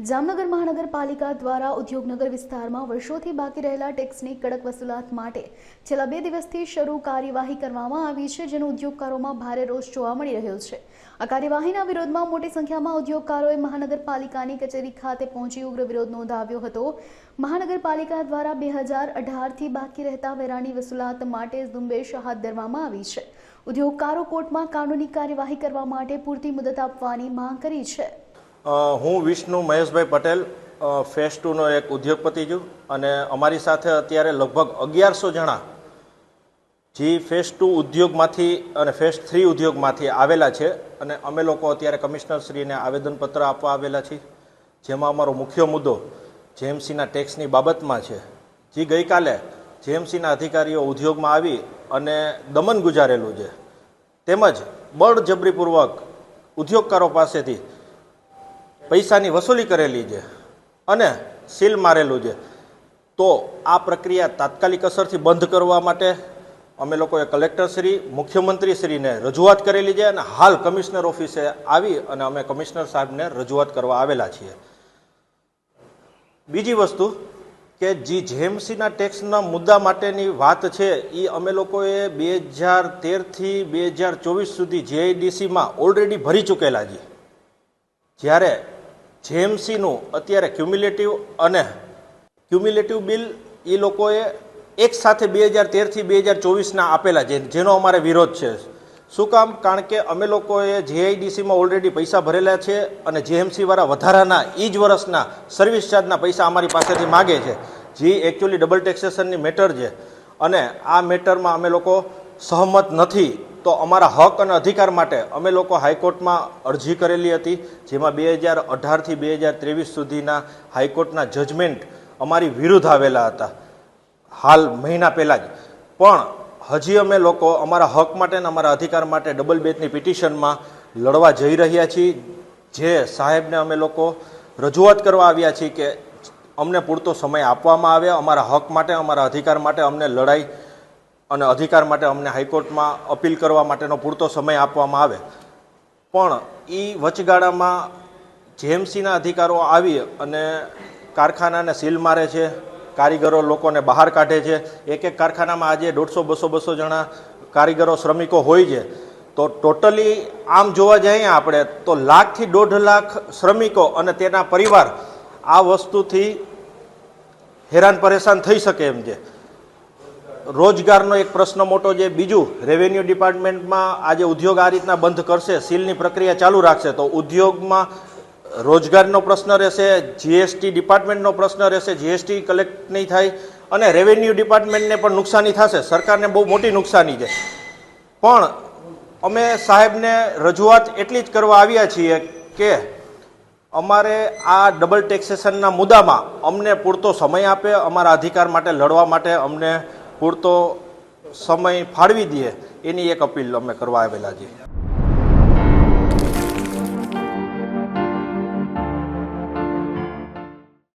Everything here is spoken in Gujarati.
જામનગર મહાનગરપાલિકા દ્વારા ઉદ્યોગનગર વિસ્તારમાં વર્ષોથી બાકી રહેલા ટેક્સની કડક વસૂલાત માટે છેલ્લા બે દિવસથી શરૂ કાર્યવાહી કરવામાં આવી છે, જેનો ઉદ્યોગકારોમાં ભારે રોષ જોવા મળી રહ્યો છે. આ કાર્યવાહીના વિરોધમાં મોટી સંખ્યામાં ઉદ્યોગકારોએ મહાનગરપાલિકાની કચેરી ખાતે પહોંચી ઉગ્ર વિરોધ નોંધાવ્યો હતો. મહાનગરપાલિકા દ્વારા બે હજાર અઢારથી બાકી રહેતા વેરાની વસૂલાત માટે ઝુંબેશ હાથ ધરવામાં આવી છે. ઉદ્યોગકારો કોર્ટમાં કાનૂની કાર્યવાહી કરવા માટે પૂરતી મુદત આપવાની માંગ કરી છે. હું વિષ્ણુ મહેશભાઈ પટેલ ફેસ ટુનો એક ઉદ્યોગપતિ છું અને અમારી સાથે અત્યારે લગભગ અગિયારસો જણા જે ફેસ ટુ ઉદ્યોગમાંથી અને ફેસ થ્રી ઉદ્યોગમાંથી આવેલા છે અને અમે લોકો અત્યારે કમિશનરશ્રીને આવેદનપત્ર આપવા આવેલા છીએ. જેમાં અમારો મુખ્ય મુદ્દો જેએમસીના ટેક્સની બાબતમાં છે. જે ગઈકાલે જેએમસીના અધિકારીઓ ઉદ્યોગમાં આવી અને દમન ગુજારેલું છે. તેમજ બળજબરીપૂર્વક ઉદ્યોગકારો પાસેથી પૈસાની વસૂલી કરેલી છે અને સીલ મારેલું છે. તો આ પ્રક્રિયા તાત્કાલિક અસરથી બંધ કરવા માટે અમે લોકોએ કલેક્ટરશ્રી મુખ્યમંત્રીશ્રીને રજૂઆત કરેલી છે અને હાલ કમિશનર ઓફિસે આવી અને અમે કમિશનર સાહેબને રજૂઆત કરવા આવેલા છીએ. બીજી વસ્તુ કે જે જેએમસીના ટેક્સના મુદ્દા માટેની વાત છે એ અમે લોકોએ બે હજાર તેરથી બે હજાર ચોવીસ સુધી જેઆઈડીસીમાં ઓલરેડી ભરી ચૂકેલા છીએ. જ્યારે જેએમસીનું અત્યારે ક્યુમ્યુલેટિવ અને ક્યુમ્યુલેટિવ બિલ એ લોકોએ એક સાથે બે હજાર તેરથી બે હજાર ચોવીસના આપેલા છે, જેનો અમારે વિરોધ છે. શું કામ? કારણ કે અમે લોકોએ જેઆઈડીસીમાં ઓલરેડી પૈસા ભરેલા છે અને જેએમસી વાળા વધારાના એ જ વર્ષના સર્વિસ ચાર્જના પૈસા અમારી પાસેથી માગે છે. જે એકચ્યુઅલી ડબલ ટેક્સેશનની મેટર છે. અને આ મેટરમાં અમે લોકો સહમત નથી. તો અમારા હક અને અધિકાર માટે અમે લોકો હાઈકોર્ટમાં અરજી કરેલી હતી, જેમાં બે હજાર અઢારથી બે હજાર ત્રેવીસ સુધીના હાઈકોર્ટના જજમેન્ટ અમારી વિરુદ્ધ આવેલા હતા, હાલ મહિના પહેલાં જ. પણ હજી અમે લોકો અમારા હક માટે અને અમારા અધિકાર માટે ડબલ બેચની પિટિશનમાં લડવા જઈ રહ્યા છીએ, જે સાહેબને અમે લોકો રજૂઆત કરવા આવ્યા છીએ કે અમને પૂરતો સમય આપવામાં આવે, અમારા હક માટે, અમારા અધિકાર માટે અમને લડાઈ અને અધિકાર માટે અમને હાઈકોર્ટમાં અપીલ કરવા માટેનો પૂરતો સમય આપવામાં આવે. પણ એ વચગાળામાં જેએમસીના અધિકારો આવી અને કારખાનાને સીલ મારે છે, કારીગરો લોકોને બહાર કાઢે છે એક એક કારખાનામાં આજે દોઢસો બસો બસો જણા કારીગરો, શ્રમિકો હોય છે. તો ટોટલી આમ જોવા જઈએ આપણે, તો લાખથી દોઢ લાખ શ્રમિકો અને તેના પરિવાર આ વસ્તુથી હેરાન પરેશાન થઈ શકે એમ છે. રોજગારનો એક પ્રશ્ન મોટો છે બીજું રેવન્યુ ડિપાર્ટમેન્ટમાં આજે ઉદ્યોગ આ રીતના બંધ કરશે, સીલની પ્રક્રિયા ચાલુ રાખશે, તો ઉદ્યોગમાં રોજગારનો પ્રશ્ન રહેશે જીએસટી ડિપાર્ટમેન્ટનો પ્રશ્ન રહેશે જીએસટી કલેક્ટ નહીં થાય અને રેવન્યુ ડિપાર્ટમેન્ટને પણ નુકસાની થશે, સરકારને બહુ મોટી નુકસાની છે. પણ અમે સાહેબને રજૂઆત એટલી જ કરવા આવ્યા છીએ કે અમારે આ ડબલ ટેક્સેશનના મુદ્દામાં અમને પૂરતો સમય આપે, અમારા અધિકાર માટે લડવા માટે અમને પૂરતો સમય ફાળવી દઈએ. એની એક અપીલ અમે કરવા આવેલા છીએ.